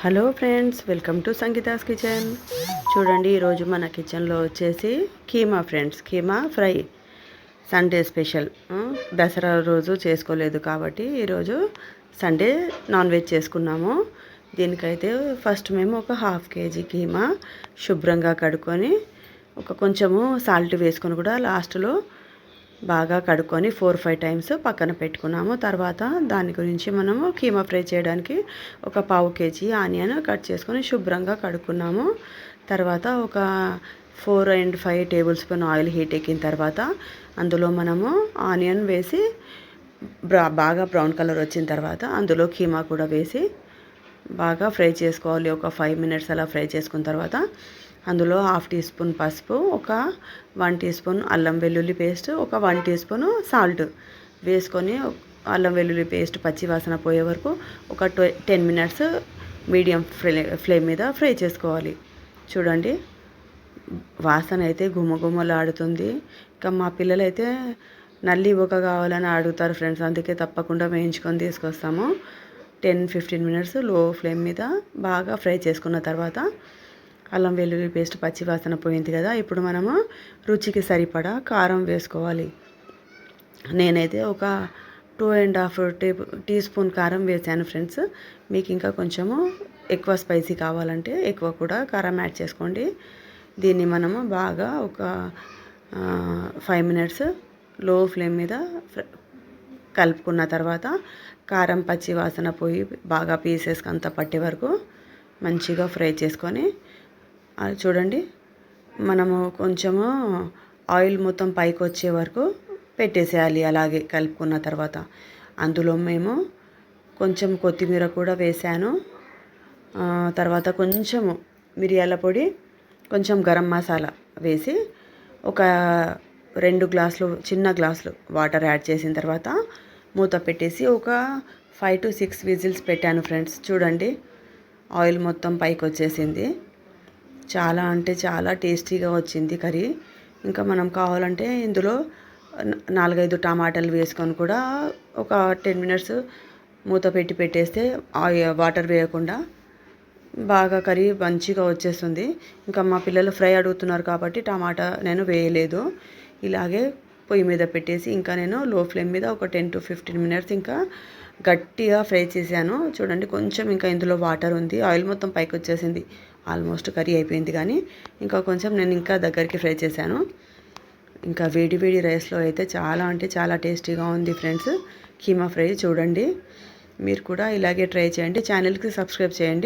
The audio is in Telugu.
Hello friends welcome to Sangeetha's kitchen. చూడండి ఈరోజు మన కిచెన్లో వచ్చేసి keema friends keema fry. Sunday special. Dasara రోజు చేసుకోలేదు కాబట్టి ఈరోజు సండే నాన్ వెజ్ చేసుకున్నాము. దీనికైతే ఫస్ట్ మేము ఒక హాఫ్ కేజీ కీమా శుభ్రంగా కడుక్కొని ఒక కొంచెము సాల్ట్ వేసుకొని కూడా లాస్ట్లో బాగా కడుక్కొని ఫోర్ ఫైవ్ టైమ్స్ పక్కన పెట్టుకున్నాము. తర్వాత దాని గురించి మనము కీమా ఫ్రై చేయడానికి ఒక పావు కేజీ ఆనియన్ కట్ చేసుకొని శుభ్రంగా కడుక్కున్నాము. తర్వాత ఒక four and five tablespoon oil heat ఎక్కిన తర్వాత అందులో మనము ఆనియన్ వేసి బ్రా బాగా బ్రౌన్ కలర్ వచ్చిన తర్వాత అందులో కీమా కూడా వేసి బాగా ఫ్రై చేసుకోవాలి. ఒక ఫైవ్ మినిట్స్ అలా ఫ్రై చేసుకున్న తర్వాత అందులో హాఫ్ టీ స్పూన్ పసుపు ఒక వన్ టీ స్పూన్ అల్లం వెల్లుల్లి పేస్ట్ ఒక వన్ టీ స్పూన్ సాల్ట్ వేసుకొని అల్లం వెల్లుల్లి పేస్ట్ పచ్చి వాసన పోయే వరకు ఒక ట్వ టెన్ మినిట్స్ మీడియం ఫ్లే ఫ్లేమ్ మీద ఫ్రై చేసుకోవాలి. చూడండి వాసన అయితే గుమగుమలాడుతుంది ఇంకా మా పిల్లలైతే నల్లి ఒక కావాలని అడుగుతారు ఫ్రెండ్స్ అందుకే తప్పకుండా వేయించుకొని తీసుకొస్తాము. టెన్ ఫిఫ్టీన్ మినిట్స్లో ఫ్లేమ్ మీద బాగా ఫ్రై చేసుకున్న తర్వాత అల్లం వెల్లుల్లి పేస్ట్ పచ్చి వాసన పోయింది కదా. ఇప్పుడు మనము రుచికి సరిపడా కారం వేసుకోవాలి. నేనైతే ఒక two and half tea teaspoon కారం వేసాను ఫ్రెండ్స్. మీకు ఇంకా కొంచెము ఎక్కువ స్పైసీ కావాలంటే ఎక్కువ కూడా కారం యాడ్ చేసుకోండి. దీన్ని మనము బాగా ఒక ఫైవ్ మినిట్స్లో ఫ్లేమ్ మీద ఫ్ర- కలుపుకున్న తర్వాత కారం పచ్చి వాసన పోయి బాగా పీసెస్కి అంతా పట్టే వరకు మంచిగా ఫ్రై చేసుకొని చూడండి. మనము కొంచెము ఆయిల్ మొత్తం పైకి వచ్చే వరకు పెట్టేసేయాలి అలాగే కలుపుకున్న తర్వాత. అందులో మేము కొంచెం కొత్తిమీర కూడా వేసాను. తర్వాత కొంచెము మిరియాల పొడి కొంచెం గరం మసాలా వేసి ఒక రెండు గ్లాసులు చిన్న గ్లాసులు వాటర్ యాడ్ చేసిన తర్వాత మూత పెట్టేసి ఒక ఫైవ్ టు సిక్స్ విజిల్స్ పెట్టాను ఫ్రెండ్స్. చూడండి ఆయిల్ మొత్తం పైకి వచ్చేసింది. చాలా అంటే చాలా టేస్టీగా వచ్చింది కర్రీ. ఇంకా మనం కావాలంటే ఇందులో నాలుగైదు టమాటాలు వేసుకొని కూడా ఒక టెన్ మినిట్స్ మూత పెట్టి పెట్టేస్తే వాటర్ వేయకుండా బాగా కర్రీ మంచిగా వచ్చేస్తుంది. ఇంకా మా పిల్లలు ఫ్రై అడుగుతున్నారు కాబట్టి టమాటా నేను వేయలేదు. ఇలాగే పొయ్యి మీద పెట్టేసి ఇంకా నేను లో ఫ్లేమ్ మీద ఒక టెన్ టు ఫిఫ్టీన్ మినిట్స్ ఇంకా గట్టిగా ఫ్రై చేశాను. చూడండి కొంచెం ఇంకా ఇందులో వాటర్ ఉంది. ఆయిల్ మొత్తం పైకి వచ్చేసింది. ఆల్మోస్ట్ కర్రీ అయిపోయింది కానీ ఇంకా కొంచెం నేను ఇంకా దగ్గరికి ఫ్రై చేశాను. ఇంకా వేడి వేడి రైస్లో అయితే చాలా అంటే చాలా టేస్టీగా ఉంది ఫ్రెండ్స్. కీమా ఫ్రై చూడండి. మీరు కూడా ఇలాగే ట్రై చేయండి. ఛానల్కి సబ్స్క్రైబ్ చేయండి.